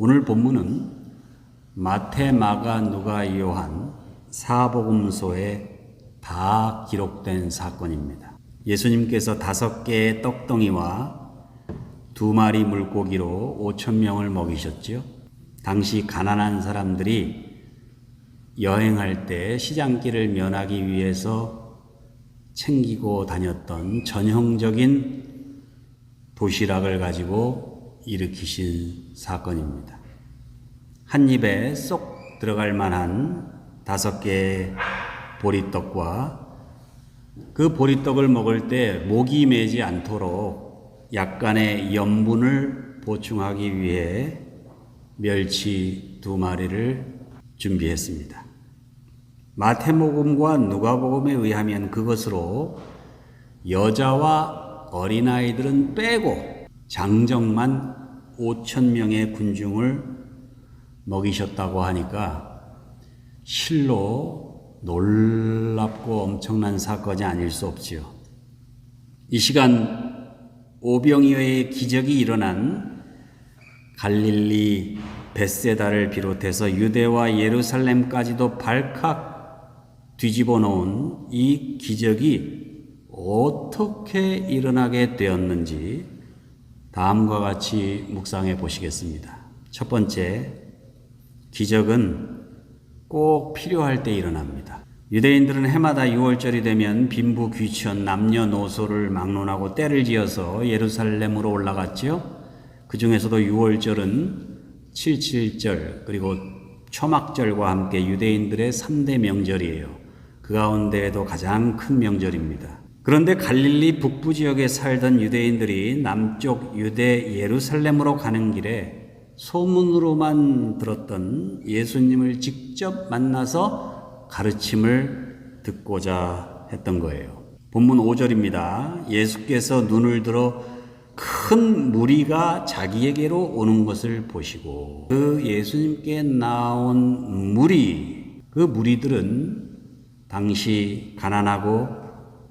오늘 본문은 마태, 마가, 누가, 요한 사복음서에 다 기록된 사건입니다. 예수님께서 다섯 개의 떡덩이와 두 마리 물고기로 오천 명을 먹이셨지요. 당시 가난한 사람들이 여행할 때 시장길을 면하기 위해서 챙기고 다녔던 전형적인 도시락을 가지고 일으키신 사건입니다. 한 입에 쏙 들어갈 만한 다섯 개의 보리떡과 그 보리떡을 먹을 때 목이 메지 않도록 약간의 염분을 보충하기 위해 멸치 두 마리를 준비했습니다. 마태복음과 누가복음에 의하면 그것으로 여자와 어린아이들은 빼고 장정만 5천 명의 군중을 먹이셨다고 하니까 실로 놀랍고 엄청난 사건이 아닐 수 없지요. 이 시간 오병이어의 기적이 일어난 갈릴리 베세다를 비롯해서 유대와 예루살렘까지도 발칵 뒤집어 놓은 이 기적이 어떻게 일어나게 되었는지 다음과 같이 묵상해 보시겠습니다. 첫 번째, 기적은 꼭 필요할 때 일어납니다. 유대인들은 해마다 6월절이 되면 빈부 귀천 남녀노소를 막론하고 때를 지어서 예루살렘으로 올라갔지요. 그 중에서도 6월절은 77절 그리고 초막절과 함께 유대인들의 3대 명절이에요. 그 가운데에도 가장 큰 명절입니다. 그런데 갈릴리 북부 지역에 살던 유대인들이 남쪽 유대 예루살렘으로 가는 길에 소문으로만 들었던 예수님을 직접 만나서 가르침을 듣고자 했던 거예요. 본문 5절입니다. 예수께서 눈을 들어 큰 무리가 자기에게로 오는 것을 보시고 그 예수님께 나온 무리 그 무리들은 당시 가난하고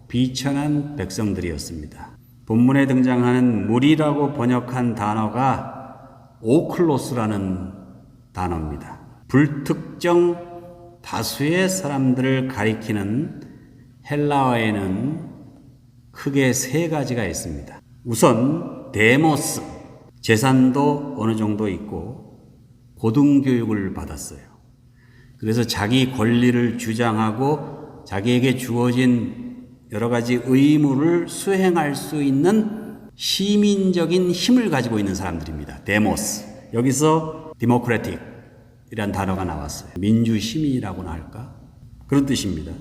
비천한 백성들이었습니다. 본문에 등장하는 무리라고 번역한 단어가 오클로스라는 단어입니다. 불특정 다수의 사람들을 가리키는 헬라어에는 크게 세 가지가 있습니다. 우선 데모스 재산도 어느 정도 있고 고등교육을 받았어요. 그래서 자기 권리를 주장하고 자기에게 주어진 여러 가지 의무를 수행할 수 있는 시민적인 힘을 가지고 있는 사람들입니다. 데모스. 여기서 디모크래틱 이란 단어가 나왔어요. 민주시민이라고나 할까? 그런 뜻입니다.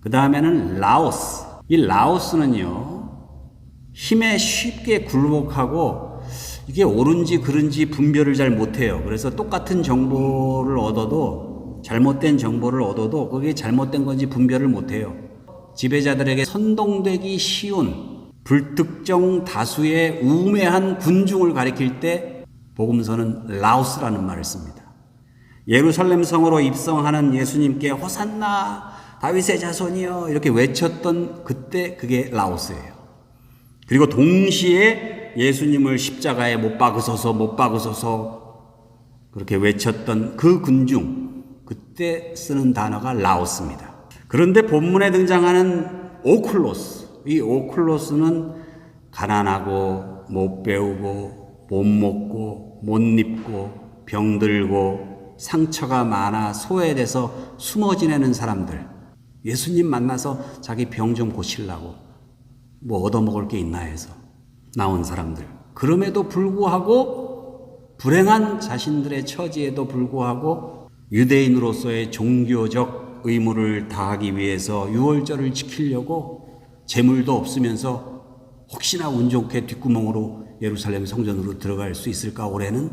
그 다음에는 라오스. 이 라오스는요, 힘에 쉽게 굴복하고 이게 옳은지 그른지 분별을 잘 못해요. 그래서 똑같은 정보를 얻어도 잘못된 정보를 얻어도 그게 잘못된 건지 분별을 못해요. 지배자들에게 선동되기 쉬운 불특정 다수의 우매한 군중을 가리킬 때 복음서는 라오스라는 말을 씁니다. 예루살렘 성으로 입성하는 예수님께 호산나 다윗의 자손이여 이렇게 외쳤던 그때 그게 라오스예요. 그리고 동시에 예수님을 십자가에 못 박으소서 못 박으소서 그렇게 외쳤던 그 군중 그때 쓰는 단어가 라오스입니다. 그런데 본문에 등장하는 오클로스 이 오클로스는 가난하고 못 배우고 못 먹고 못 입고 병들고 상처가 많아 소외돼서 숨어 지내는 사람들 예수님 만나서 자기 병 좀 고치려고 뭐 얻어먹을 게 있나 해서 나온 사람들. 그럼에도 불구하고 불행한 자신들의 처지에도 불구하고 유대인으로서의 종교적 의무를 다하기 위해서 유월절을 지키려고 재물도 없으면서 혹시나 운 좋게 뒷구멍으로 예루살렘 성전으로 들어갈 수 있을까 올해는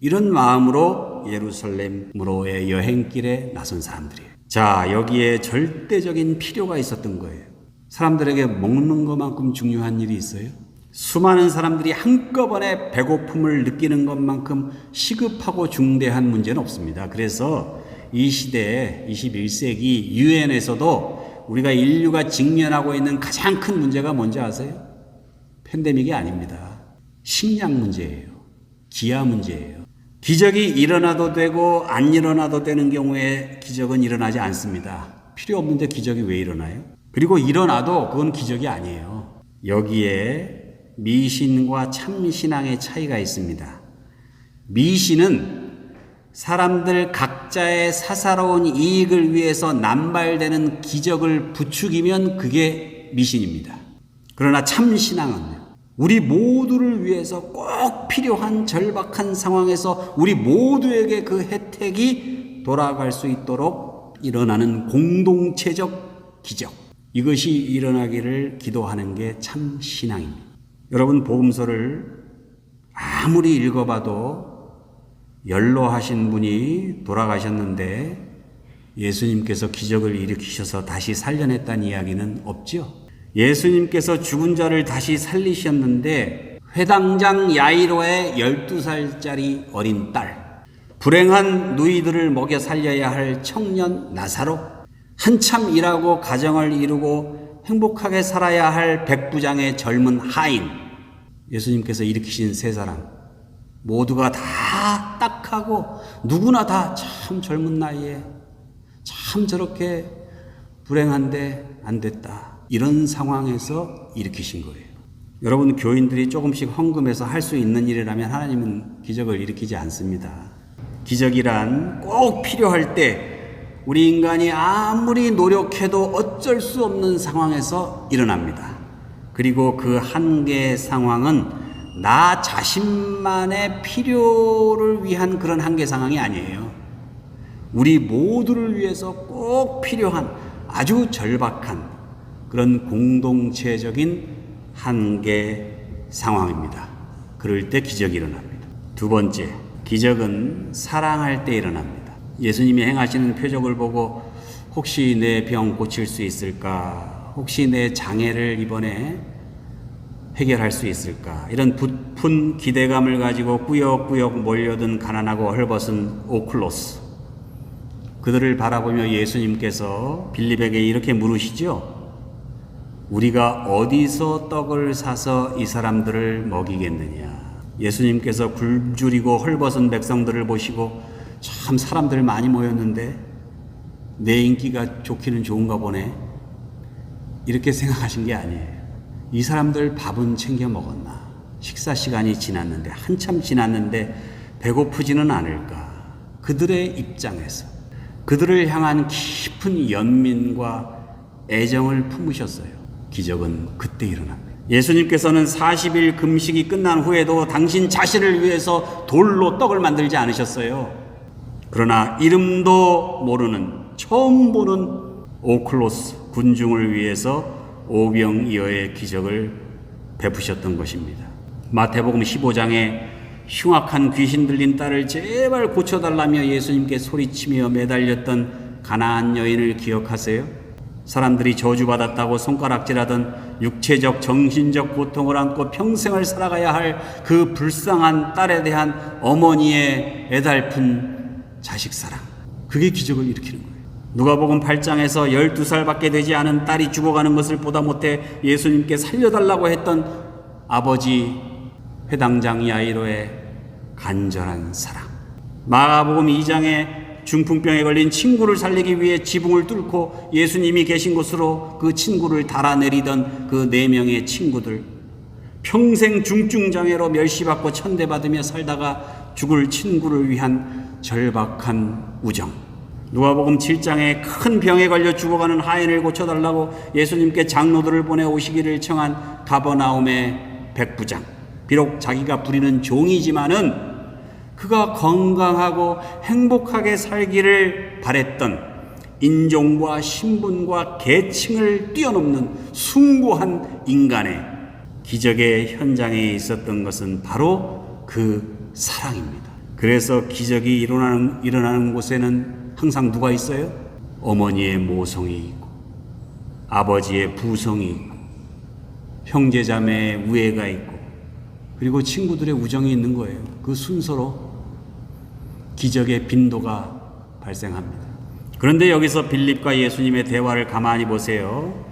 이런 마음으로 예루살렘으로의 여행길에 나선 사람들이에요. 자, 여기에 절대적인 필요가 있었던 거예요. 사람들에게 먹는 것만큼 중요한 일이 있어요? 수많은 사람들이 한꺼번에 배고픔을 느끼는 것만큼 시급하고 중대한 문제는 없습니다. 그래서 이 시대에 21세기 유엔에서도 우리가 인류가 직면하고 있는 가장 큰 문제가 뭔지 아세요? 팬데믹이 아닙니다. 식량 문제예요. 기아 문제예요. 기적이 일어나도 되고 안 일어나도 되는 경우에 기적은 일어나지 않습니다. 필요 없는데 기적이 왜 일어나요? 그리고 일어나도 그건 기적이 아니에요. 여기에 미신과 참신앙의 차이가 있습니다. 미신은 사람들 각자의 사사로운 이익을 위해서 남발되는 기적을 부추기면 그게 미신입니다. 그러나 참신앙은요. 우리 모두를 위해서 꼭 필요한 절박한 상황에서 우리 모두에게 그 혜택이 돌아갈 수 있도록 일어나는 공동체적 기적. 이것이 일어나기를 기도하는 게 참 신앙입니다. 여러분 복음서를 아무리 읽어봐도 연로하신 분이 돌아가셨는데 예수님께서 기적을 일으키셔서 다시 살려냈다는 이야기는 없죠. 예수님께서 죽은 자를 다시 살리셨는데 회당장 야이로의 12살짜리 어린 딸, 불행한 누이들을 먹여 살려야 할 청년 나사로, 한참 일하고 가정을 이루고 행복하게 살아야 할 백부장의 젊은 하인, 예수님께서 일으키신 세 사람, 모두가 다 딱하고 누구나 다 참 젊은 나이에 참 저렇게 불행한데 안 됐다. 이런 상황에서 일으키신 거예요. 여러분 교인들이 조금씩 헌금해서 할 수 있는 일이라면 하나님은 기적을 일으키지 않습니다. 기적이란 꼭 필요할 때 우리 인간이 아무리 노력해도 어쩔 수 없는 상황에서 일어납니다. 그리고 그 한계 상황은 나 자신만의 필요를 위한 그런 한계 상황이 아니에요. 우리 모두를 위해서 꼭 필요한 아주 절박한 그런 공동체적인 한계 상황입니다. 그럴 때 기적이 일어납니다. 두 번째, 기적은 사랑할 때 일어납니다. 예수님이 행하시는 표적을 보고 혹시 내 병 고칠 수 있을까? 혹시 내 장애를 이번에 해결할 수 있을까? 이런 부푼 기대감을 가지고 꾸역꾸역 몰려든 가난하고 헐벗은 오클로스. 그들을 바라보며 예수님께서 빌립에게 이렇게 물으시죠. 우리가 어디서 떡을 사서 이 사람들을 먹이겠느냐? 예수님께서 굶주리고 헐벗은 백성들을 보시고 참 사람들 많이 모였는데 내 인기가 좋기는 좋은가 보네. 이렇게 생각하신 게 아니에요. 이 사람들 밥은 챙겨 먹었나? 식사 시간이 지났는데, 한참 지났는데, 배고프지는 않을까? 그들의 입장에서, 그들을 향한 깊은 연민과 애정을 품으셨어요. 기적은 그때 일어납니다. 예수님께서는 40일 금식이 끝난 후에도 당신 자신을 위해서 돌로 떡을 만들지 않으셨어요. 그러나 이름도 모르는, 처음 보는 오클로스 군중을 위해서 오병이어의 기적을 베푸셨던 것입니다. 마태복음 15장에 흉악한 귀신 들린 딸을 제발 고쳐달라며 예수님께 소리치며 매달렸던 가나안 여인을 기억하세요? 사람들이 저주받았다고 손가락질하던 육체적 정신적 고통을 안고 평생을 살아가야 할 그 불쌍한 딸에 대한 어머니의 애달픈 자식 사랑. 그게 기적을 일으키는 거예요. 누가복음 8장에서 12살밖에 되지 않은 딸이 죽어가는 것을 보다 못해 예수님께 살려달라고 했던 아버지 회당장 야이로의 간절한 사랑. 마가복음 2장에 중풍병에 걸린 친구를 살리기 위해 지붕을 뚫고 예수님이 계신 곳으로 그 친구를 달아내리던 그 네 명의 친구들. 평생 중증장애로 멸시받고 천대받으며 살다가 죽을 친구를 위한 절박한 우정. 누가복음 7장에 큰 병에 걸려 죽어가는 하인을 고쳐달라고 예수님께 장로들을 보내 오시기를 청한 가버나움의 백부장. 비록 자기가 부리는 종이지만은 그가 건강하고 행복하게 살기를 바랬던 인종과 신분과 계층을 뛰어넘는 숭고한 인간의 기적의 현장에 있었던 것은 바로 그 사랑입니다. 그래서 기적이 일어나는, 일어나는 곳에는 항상 누가 있어요? 어머니의 모성이 있고, 아버지의 부성이 있고, 형제자매의 우애가 있고, 그리고 친구들의 우정이 있는 거예요. 그 순서로 기적의 빈도가 발생합니다. 그런데 여기서 빌립과 예수님의 대화를 가만히 보세요.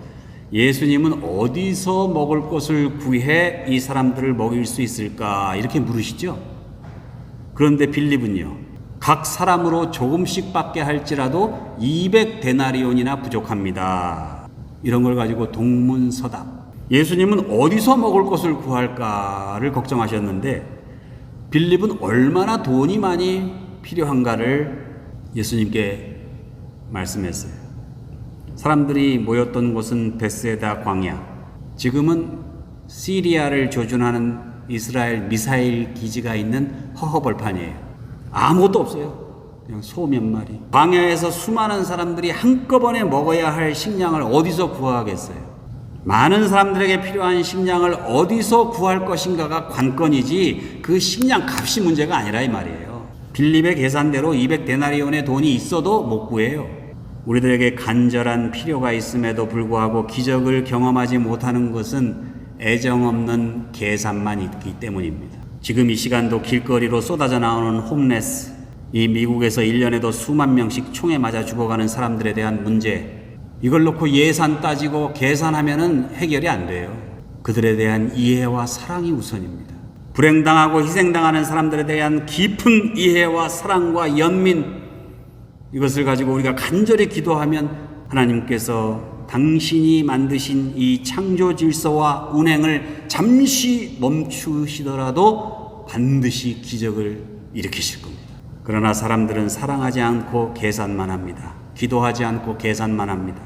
예수님은 어디서 먹을 것을 구해 이 사람들을 먹일 수 있을까? 이렇게 물으시죠. 그런데 빌립은요. 각 사람으로 조금씩 받게 할지라도 200데나리온이나 부족합니다. 이런 걸 가지고 동문서답. 예수님은 어디서 먹을 것을 구할까를 걱정하셨는데 빌립은 얼마나 돈이 많이 필요한가를 예수님께 말씀했어요. 사람들이 모였던 곳은 베스에다 광야. 지금은 시리아를 조준하는 이스라엘 미사일 기지가 있는 허허벌판이에요. 아무것도 없어요. 그냥 소 몇 마리. 광야에서 수많은 사람들이 한꺼번에 먹어야 할 식량을 어디서 구하겠어요? 많은 사람들에게 필요한 식량을 어디서 구할 것인가가 관건이지 그 식량 값이 문제가 아니라 이 말이에요. 빌립의 계산대로 200데나리온의 돈이 있어도 못 구해요. 우리들에게 간절한 필요가 있음에도 불구하고 기적을 경험하지 못하는 것은 애정 없는 계산만 있기 때문입니다. 지금 이 시간도 길거리로 쏟아져 나오는 홈레스, 이 미국에서 1년에도 수만 명씩 총에 맞아 죽어가는 사람들에 대한 문제, 이걸 놓고 예산 따지고 계산하면은 해결이 안 돼요. 그들에 대한 이해와 사랑이 우선입니다. 불행당하고 희생당하는 사람들에 대한 깊은 이해와 사랑과 연민, 이것을 가지고 우리가 간절히 기도하면 하나님께서 당신이 만드신 이 창조 질서와 운행을 잠시 멈추시더라도 반드시 기적을 일으키실 겁니다. 그러나 사람들은 사랑하지 않고 계산만 합니다. 기도하지 않고 계산만 합니다.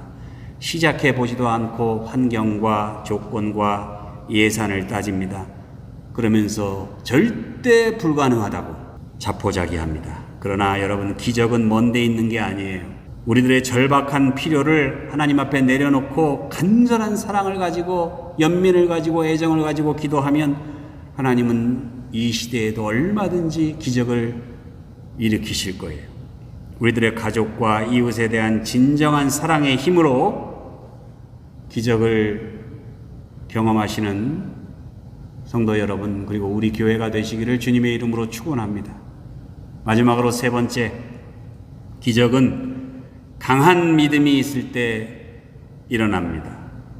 시작해 보지도 않고 환경과 조건과 예산을 따집니다. 그러면서 절대 불가능하다고 자포자기합니다. 그러나 여러분 기적은 먼데 있는 게 아니에요. 우리들의 절박한 필요를 하나님 앞에 내려놓고 간절한 사랑을 가지고 연민을 가지고 애정을 가지고 기도하면 하나님은 이 시대에도 얼마든지 기적을 일으키실 거예요. 우리들의 가족과 이웃에 대한 진정한 사랑의 힘으로 기적을 경험하시는 성도 여러분 그리고 우리 교회가 되시기를 주님의 이름으로 축원합니다. 마지막으로 세 번째 기적은 강한 믿음이 있을 때 일어납니다.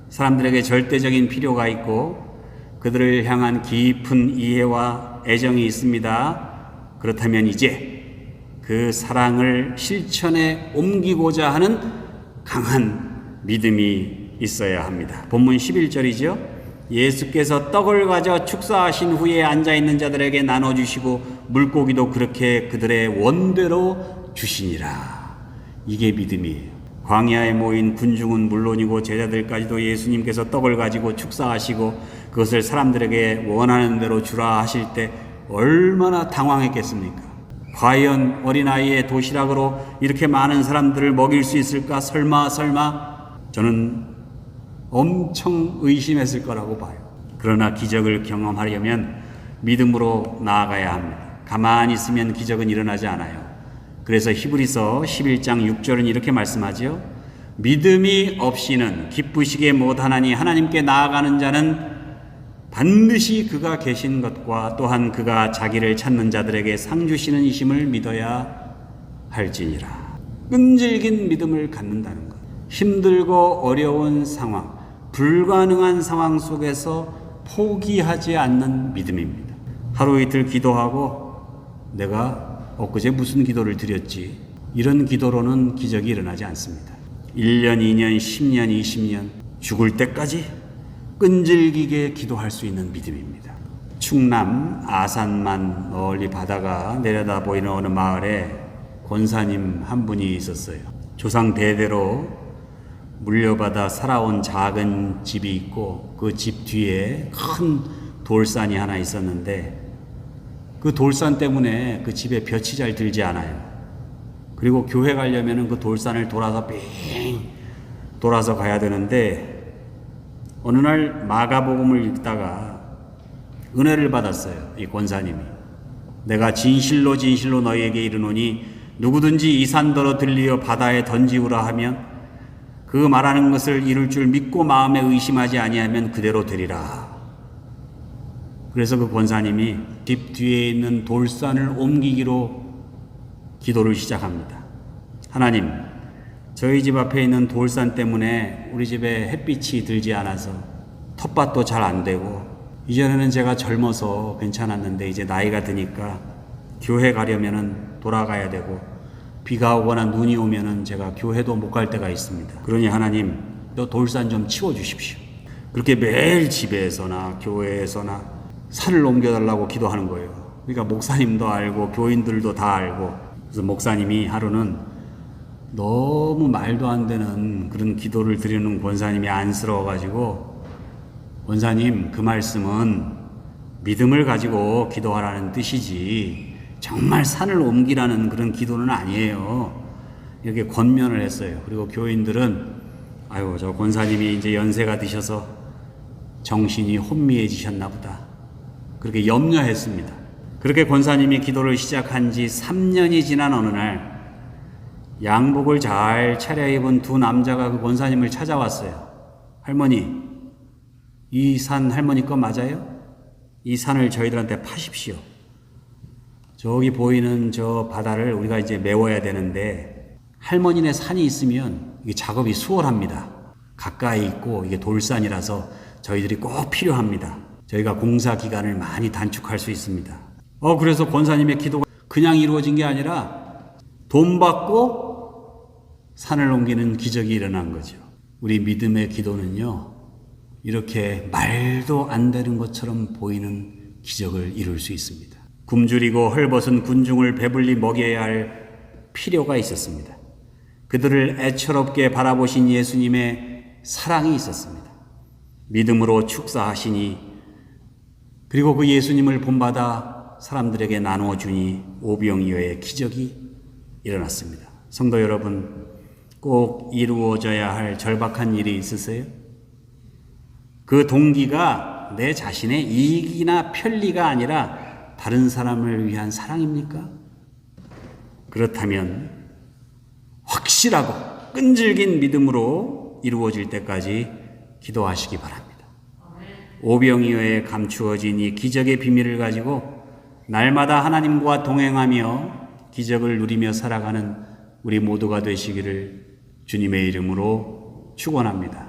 사람들에게 절대적인 필요가 있고 그들을 향한 깊은 이해와 애정이 있습니다. 그렇다면 이제 그 사랑을 실천에 옮기고자 하는 강한 믿음이 있어야 합니다. 본문 11절이죠. 예수께서 떡을 가져 축사하신 후에 앉아 있는 자들에게 나눠 주시고 물고기도 그렇게 그들의 원대로 주시니라. 이게 믿음이에요. 광야에 모인 군중은 물론이고 제자들까지도 예수님께서 떡을 가지고 축사하시고 그것을 사람들에게 원하는 대로 주라 하실 때 얼마나 당황했겠습니까? 과연 어린아이의 도시락으로 이렇게 많은 사람들을 먹일 수 있을까? 설마, 설마? 저는 엄청 의심했을 거라고 봐요. 그러나 기적을 경험하려면 믿음으로 나아가야 합니다. 가만히 있으면 기적은 일어나지 않아요. 그래서 히브리서 11장 6절은 이렇게 말씀하죠. 믿음이 없이는 기쁘시게 못하나니 하나님께 나아가는 자는 반드시 그가 계신 것과 또한 그가 자기를 찾는 자들에게 상 주시는 이심을 믿어야 할지니라. 끈질긴 믿음을 갖는다는 것. 힘들고 어려운 상황, 불가능한 상황 속에서 포기하지 않는 믿음입니다. 하루 이틀 기도하고 내가 엊그제 무슨 기도를 드렸지? 이런 기도로는 기적이 일어나지 않습니다. 1년, 2년, 10년, 20년 죽을 때까지 끈질기게 기도할 수 있는 믿음입니다. 충남 아산만 멀리 바다가 내려다 보이는 어느 마을에 권사님 한 분이 있었어요. 조상 대대로 물려받아 살아온 작은 집이 있고 그 집 뒤에 큰 돌산이 하나 있었는데 그 돌산 때문에 그 집에 볕이 잘 들지 않아요. 그리고 교회 가려면은 그 돌산을 돌아서 빙 돌아서 가야 되는데 어느 날 마가복음을 읽다가 은혜를 받았어요. 이 권사님이. 내가 진실로 진실로 너희에게 이르노니 누구든지 이 산더러 들리어 바다에 던지우라 하면 그 말하는 것을 이룰 줄 믿고 마음에 의심하지 아니하면 그대로 되리라. 그래서 그 권사님이 집 뒤에 있는 돌산을 옮기기로 기도를 시작합니다. 하나님, 저희 집 앞에 있는 돌산 때문에 우리 집에 햇빛이 들지 않아서 텃밭도 잘 안 되고 이전에는 제가 젊어서 괜찮았는데 이제 나이가 드니까 교회 가려면은 돌아가야 되고 비가 오거나 눈이 오면은 제가 교회도 못 갈 때가 있습니다. 그러니 하나님 또 돌산 좀 치워 주십시오. 그렇게 매일 집에서나 교회에서나 산을 옮겨달라고 기도하는 거예요. 그러니까 목사님도 알고 교인들도 다 알고 그래서 목사님이 하루는 너무 말도 안 되는 그런 기도를 드리는 권사님이 안쓰러워가지고 권사님 그 말씀은 믿음을 가지고 기도하라는 뜻이지 정말 산을 옮기라는 그런 기도는 아니에요. 이렇게 권면을 했어요. 그리고 교인들은 아유 저 권사님이 이제 연세가 드셔서 정신이 혼미해지셨나 보다. 그렇게 염려했습니다. 그렇게 권사님이 기도를 시작한 지 3년이 지난 어느 날 양복을 잘 차려입은 두 남자가 그 권사님을 찾아왔어요. 할머니, 이 산 할머니 거 맞아요? 이 산을 저희들한테 파십시오. 저기 보이는 저 바다를 우리가 이제 메워야 되는데 할머니네 산이 있으면 이게 작업이 수월합니다. 가까이 있고 이게 돌산이라서 저희들이 꼭 필요합니다. 저희가 공사 기간을 많이 단축할 수 있습니다. 어 그래서 권사님의 기도가 그냥 이루어진 게 아니라 돈 받고 산을 옮기는 기적이 일어난 거죠. 우리 믿음의 기도는요. 이렇게 말도 안 되는 것처럼 보이는 기적을 이룰 수 있습니다. 굶주리고 헐벗은 군중을 배불리 먹여야 할 필요가 있었습니다. 그들을 애처롭게 바라보신 예수님의 사랑이 있었습니다. 믿음으로 축사하시니 그리고 그 예수님을 본받아 사람들에게 나누어 주니 오병이어의 기적이 일어났습니다. 성도 여러분, 꼭 이루어져야 할 절박한 일이 있으세요? 그 동기가 내 자신의 이익이나 편리가 아니라 다른 사람을 위한 사랑입니까? 그렇다면 확실하고 끈질긴 믿음으로 이루어질 때까지 기도하시기 바랍니다. 오병이어에 감추어진 이 기적의 비밀을 가지고 날마다 하나님과 동행하며 기적을 누리며 살아가는 우리 모두가 되시기를 주님의 이름으로 축원합니다.